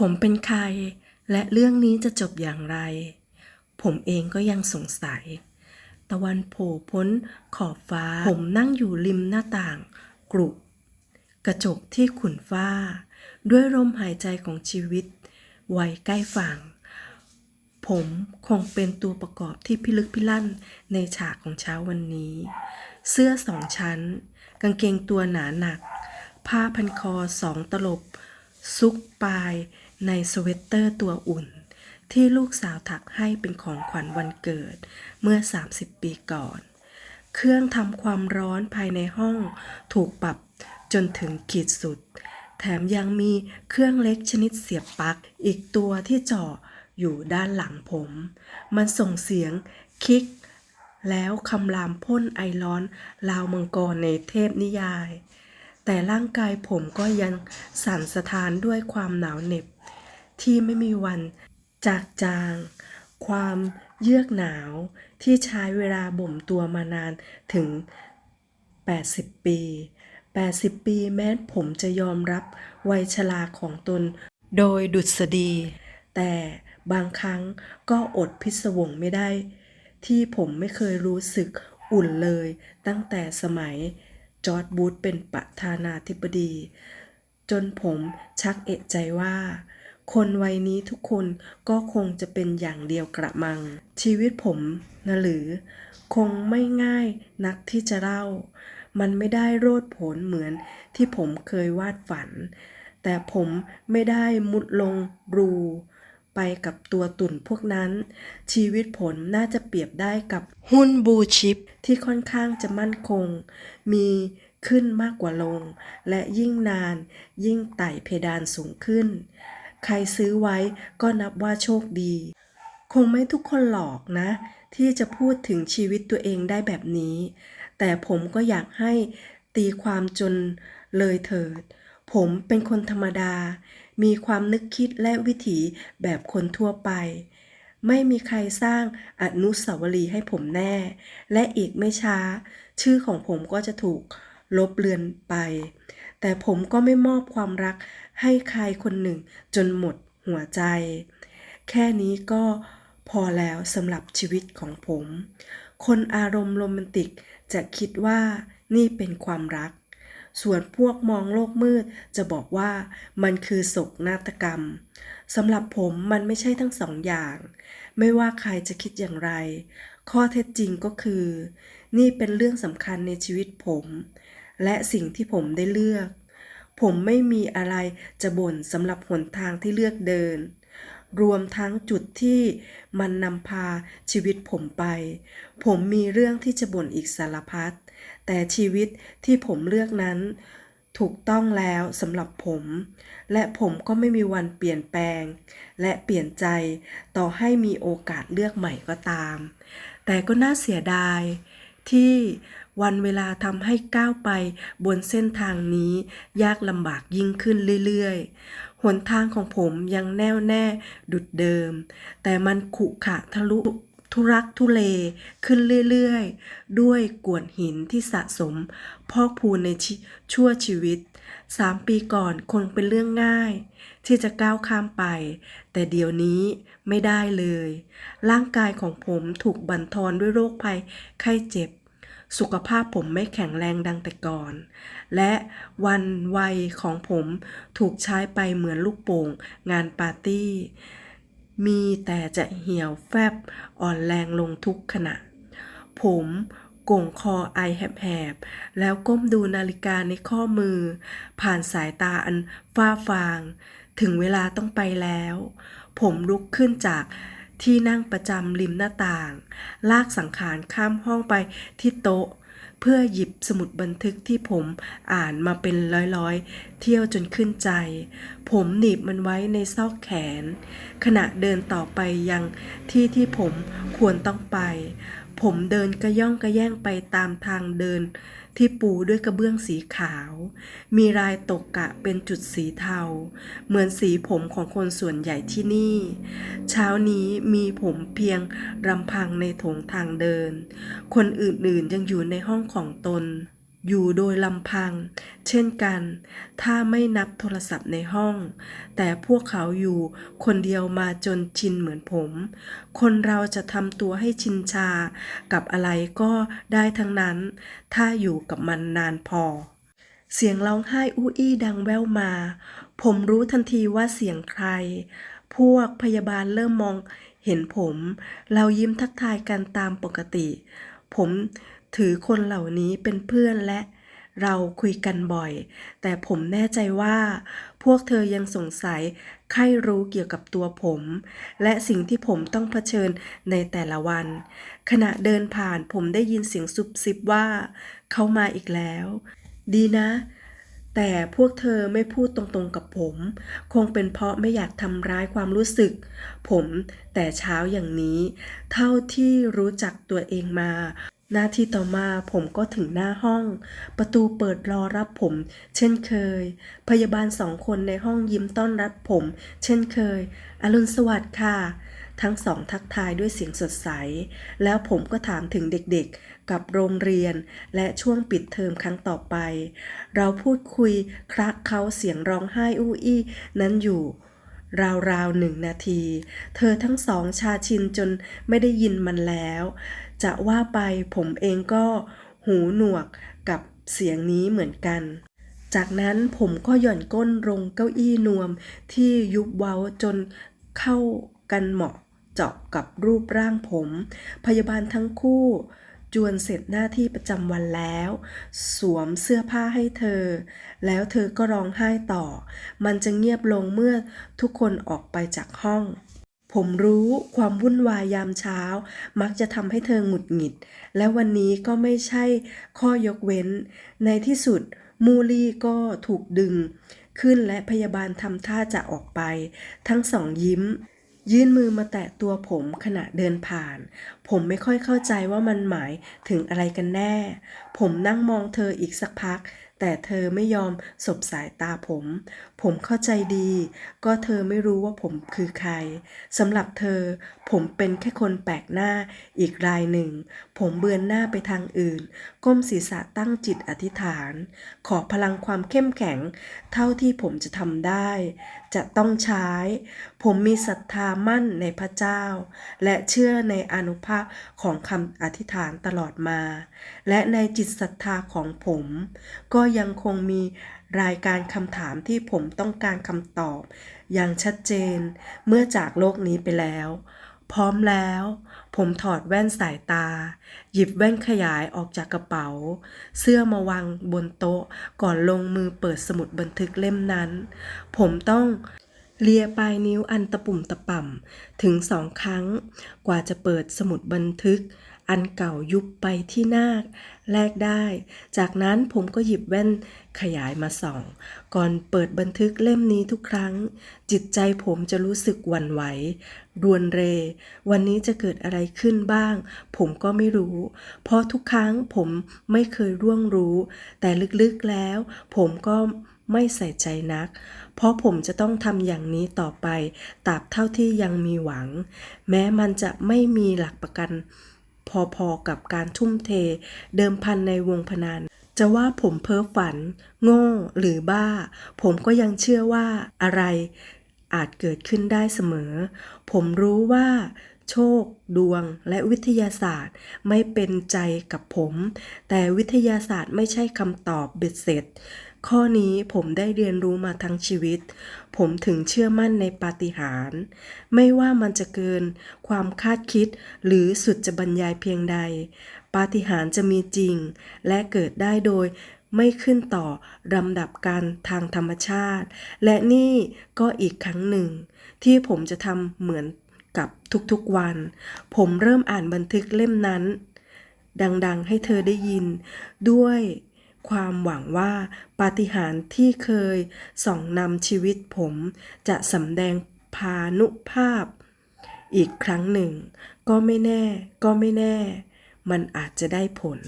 ผมเป็นใคร และเรื่องนี้จะจบอย่างไร ผมเองก็ยังสงสัย ตะวันโผล่พ้นขอบฟ้า ผมนั่งอยู่ริมหน้าต่าง กรุกระจกที่ขุ่นฟ้า ด้วยลมหายใจของชีวิตไวใกล้ฝั่ง ผมคงเป็นตัวประกอบที่พิลึกพิลั่นในฉากของเช้าวันนี้ เสื้อสองชั้น กางเกงตัวหนาหนัก ผ้าพันคอสองตลบ ซุกปลาย ในสเวตเตอร์ตัวอุ่น ที่ลูกสาวถักให้เป็นของขวัญวันเกิดเมื่อ 30 ปีก่อน เครื่องทำความร้อนภายในห้องถูกปรับจนถึงขีดสุด แถมยังมีเครื่องเล็กชนิดเสียบปลั๊กอีกตัวที่จ่ออยู่ด้านหลังผม มันส่งเสียงคลิก แล้วคำรามพ่นไอร้อนลาวมังกรในเทพนิยาย แต่ร่างกายผมก็ยังสั่นสะท้านด้วยความหนาวเหน็บ ที่ไม่มีวันจากจาง ความเยือกหนาวที่ใช้เวลาบ่มตัวมานานถึง 80 ปี 80 ปีแม้ผมจะยอมรับวัยชราของตน โดยดุษฎี แต่บางครั้งก็อดพิศวงไม่ได้ ที่ผมไม่เคยรู้สึกอุ่นเลยตั้งแต่สมัยจอร์ดบูธเป็นประธานาธิบดี จนผมชักเอะใจว่า คนวัยนี้ทุกคนก็คงจะเป็นอย่างเดียวกระมัง ชีวิตผมนะหรือ คงไม่ง่ายนักที่จะเล่า มันไม่ได้โรดผนเหมือนที่ผมเคยวาดฝัน แต่ผมไม่ได้มุดลงรูไปกับตัวตุ่นพวกนั้น ชีวิตผมน่าจะเปรียบได้กับหุ้นบูชิปที่ค่อนข้างจะมั่นคง มีขึ้นมากกว่าลง และยิ่งนานยิ่งไต่เพดานสูงขึ้น ใครซื้อไว้ก็นับว่าโชคดี คงไม่ทุกคนหลอกนะ ที่จะพูดถึงชีวิตตัวเองได้แบบนี้ แต่ผมก็อยากให้ตีความจนเลยเถิด ผมเป็นคนธรรมดา มีความนึกคิดและวิถีแบบคนทั่วไป ไม่มีใครสร้างอนุสาวรีย์ให้ผมแน่ และอีกไม่ช้า ชื่อของผมก็จะถูก ลบเลือนไป แต่ผมก็ไม่มอบความรักให้ใครคนหนึ่งจนหมดหัวใจ แค่นี้ก็พอแล้วสำหรับชีวิตของผม คนอารมณ์โรแมนติกจะคิดว่านี่เป็นความรัก ส่วนพวกมองโลกมืดจะบอกว่ามันคือศกนาฏกรรมสำหรับผมมันไม่ใช่ทั้งสองอย่าง ไม่ว่าใครจะคิดอย่างไร ข้อเท็จจริงก็คือ นี่เป็นเรื่องสำคัญในชีวิตผม และสิ่งที่ผมได้เลือก ผมไม่มีอะไรจะบ่นสำหรับหนทางที่เลือกเดิน รวมทั้งจุดที่มันนำพาชีวิตผมไป ผมมีเรื่องที่จะบ่นอีกสารพัด แต่ชีวิตที่ผมเลือกนั้น ถูกต้องแล้วสำหรับผม และผมก็ไม่มีวันเปลี่ยนแปลง และเปลี่ยนใจต่อให้มีโอกาสเลือกใหม่ก็ตาม แต่ก็น่าเสียดาย ที่วันเวลาทำให้ก้าวไปบนเส้นทางนี้ยากลำบากยิ่งขึ้นเรื่อยๆ หนทางของผมยังแน่วแน่ดุดเดิม แต่มันขุขะทะลุ ทุรักทุเลขึ้นเรื่อยๆ ด้วยกวดหินที่สะสม พอกพูนในชชั่วชีวิตสามปีก่อนคงเป็นเรื่องง่าย ที่จะก้าวข้ามไป แต่เดี๋ยวนี้ไม่ได้เลย ร่างกายของผมถูกบั่นทอนด้วยโรคภัยไข้เจ็บ สุขภาพผมไม่แข็งแรงดังแต่ก่อน และวันวัยของผมถูกใช้ไปเหมือนลูกโป่งงานปาร์ตี้ มีแต่จะเหี่ยวแฟบอ่อนแรงลงทุกขณะ ผมโก่งคอไอแหบๆ แล้วก้มดูนาฬิกาในข้อมือ ผ่านสายตาอันฟ้าฟาง ถึงเวลาต้องไปแล้ว ผมลุกขึ้นจากที่นั่งประจำริมหน้าต่าง ลากสังขารข้ามห้องไปที่โต๊ะ เพื่อหยิบสมุดบันทึกที่ผมอ่านมาเป็นร้อยๆ เที่ยวจนขึ้นใจ ผมหนีบมันไว้ในซอกแขน ขณะเดินต่อไปยังที่ที่ผมควรต้องไป ผมเดินกระย่องกระแย่งไปตามทางเดินที่ปูด้วยกระเบื้องสีขาว มีรายตกกะเป็นจุดสีเทา เหมือนสีผมของคนส่วนใหญ่ที่นี่ เช้านี้มีผมเพียงรำพังในโถงทางเดิน คนอื่นๆยังอยู่ในห้องของตน อยู่โดยลำพัง เช่นกัน ถ้าไม่นับโทรศัพท์ในห้อง แต่พวกเขาอยู่คนเดียวมาจนชินเหมือนผม คนเราจะทำตัวให้ชินชา กับอะไรก็ได้ทั้งนั้น ถ้าอยู่กับมันนานพอ เสียงร้องไห้อู้อี้ดังแว่วมา ผมรู้ทันทีว่าเสียงใคร พวกพยาบาลเริ่มมองเห็นผม เรายิ้มทักทายกันตามปกติ ผม ถือคนเหล่านี้เป็นเพื่อนและเราคุยกันบ่อย แต่ผมแน่ใจว่า พวกเธอยังสงสัยใครรู้เกี่ยวกับตัวผม และสิ่งที่ผมต้องเผชิญในแต่ละวัน ขณะเดินผ่านผมได้ยินเสียงซุบซิบว่า เขามาอีกแล้ว ดีนะ แต่พวกเธอไม่พูดตรงๆกับผม คงเป็นเพราะไม่อยากทำร้ายความรู้สึก ผมแต่เช้าอย่างนี้ เท่าที่รู้จักตัวเองมา หน้าที่ต่อมาผมก็ถึงหน้าห้อง ประตูเปิดรอรับผม เช่นเคย พยาบาลสองคนในห้องยิ้มต้อนรับผม เช่นเคย อรุณสวัสดิ์ค่ะ ทั้งสองทักทายด้วยเสียงสดใส แล้วผมก็ถามถึงเด็กๆ กับโรงเรียน และช่วงปิดเทอมครั้งต่อไป เราพูดคุยคลักเขาเสียงร้องไห้อู้อี้นั้นอยู่ ราวๆหนึ่งนาที เธอทั้งสองชาชินจนไม่ได้ยินมันแล้ว จะว่าไปผมเองก็หูหนวกกับเสียงนี้เหมือนกัน จากนั้นผมก็หย่อนก้นลงเก้าอี้นวมที่ยุบเว้าจนเข้ากันเหมาะเจาะกับรูปร่างผม พยาบาลทั้งคู่ จวนเสร็จหน้าที่ประจำวันแล้ว สวมเสื้อผ้าให้เธอ แล้วเธอก็ร้องไห้ต่อ มันจะเงียบลงเมื่อทุกคนออกไปจากห้อง ผมรู้ความวุ่นวายยามเช้า มักจะทำให้เธอหงุดหงิด และวันนี้ก็ไม่ใช่ข้อยกเว้น ในที่สุดมูลี่ก็ถูกดึง ขึ้นและพยาบาลทำท่าจะออกไป ทั้งสองยิ้ม ยื่นมือมาแตะตัวผมขณะเดินผ่าน ผมไม่ค่อยเข้าใจว่ามันหมายถึงอะไรกันแน่ ผมนั่งมองเธออีกสักพัก แต่เธอไม่ยอมสบสายตาผม ผมเข้าใจดี ก็เธอไม่รู้ว่าผมคือใครสำหรับเธอ ผมเป็นแค่คนแปลกหน้าอีกรายหนึ่ง ผมเบือนหน้าไปทางอื่น ก้มศีรษะตั้งจิตอธิษฐาน ขอพลังความเข้มแข็ง เท่าที่ผมจะทำได้ จะต้องใช้ ผมมีศรัทธามั่นในพระเจ้า และเชื่อในอนุภาพของคำอธิษฐานตลอดมา และในจิตศรัทธาของผม ก็ยังคงมีรายการคำถามที่ผมต้องการคำตอบ อย่างชัดเจนเมื่อจากโลกนี้ไปแล้ว พร้อมแล้ว ผมถอดแว่นสายตา หยิบแว่นขยายออกจากกระเป๋า เสื้อมาวางบนโต๊ะก่อนลงมือเปิดสมุดบันทึกเล่มนั้น ผมต้องเลียปลายนิ้วอันตะปุ่มตะป่ำถึงสองครั้ง กว่าจะเปิดสมุดบันทึก อันเก่ายุบไปที่หน้าแลกได้ จากนั้นผมก็หยิบแว่นขยายมาส่อง ก่อนเปิดบันทึกเล่มนี้ทุกครั้ง จิตใจผมจะรู้สึกหวั่นไหว รวนเร วันนี้จะเกิดอะไรขึ้นบ้าง ผมก็ไม่รู้ เพราะทุกครั้งผมไม่เคยร่วงรู้ แต่ลึกๆแล้ว ผมก็ไม่ใส่ใจนัก เพราะผมจะต้องทำอย่างนี้ต่อไปตราบเท่าที่ยังมีหวัง แม้มันจะไม่มีหลักประกัน พอๆกับการทุ่มเท เดิมพันในวงพนันจะว่าผมเพ้อฝัน โง่หรือบ้า ผมก็ยังเชื่อว่าอะไร อาจเกิดขึ้นได้เสมอ ผมรู้ว่า โชค ดวง และวิทยาศาสตร์ไม่เป็นใจกับผม แต่วิทยาศาสตร์ไม่ใช่คำตอบเบ็ดเสร็จ ข้อนี้ผมได้เรียนรู้มาทั้งชีวิต ผมถึงเชื่อมั่นในปาฏิหาริย์ไม่ว่ามันจะเกินความคาดคิดหรือสุดจะบรรยายเพียงใด ปาฏิหาริย์จะมีจริง และเกิดได้โดยไม่ขึ้นต่อลำดับการทางธรรมชาติ และนี่ก็อีกครั้งหนึ่ง ที่ผมจะทำเหมือนกับทุกๆวัน ผมเริ่มอ่านบันทึกเล่มนั้น ดังๆให้เธอได้ยินด้วย ความหวังว่าปาฏิหาริย์ที่เคยส่องนำชีวิตผมจะสำแดงพานุภาพ อีกครั้งหนึ่ง ก็ไม่แน่ ก็ไม่แน่ มันอาจจะได้ผล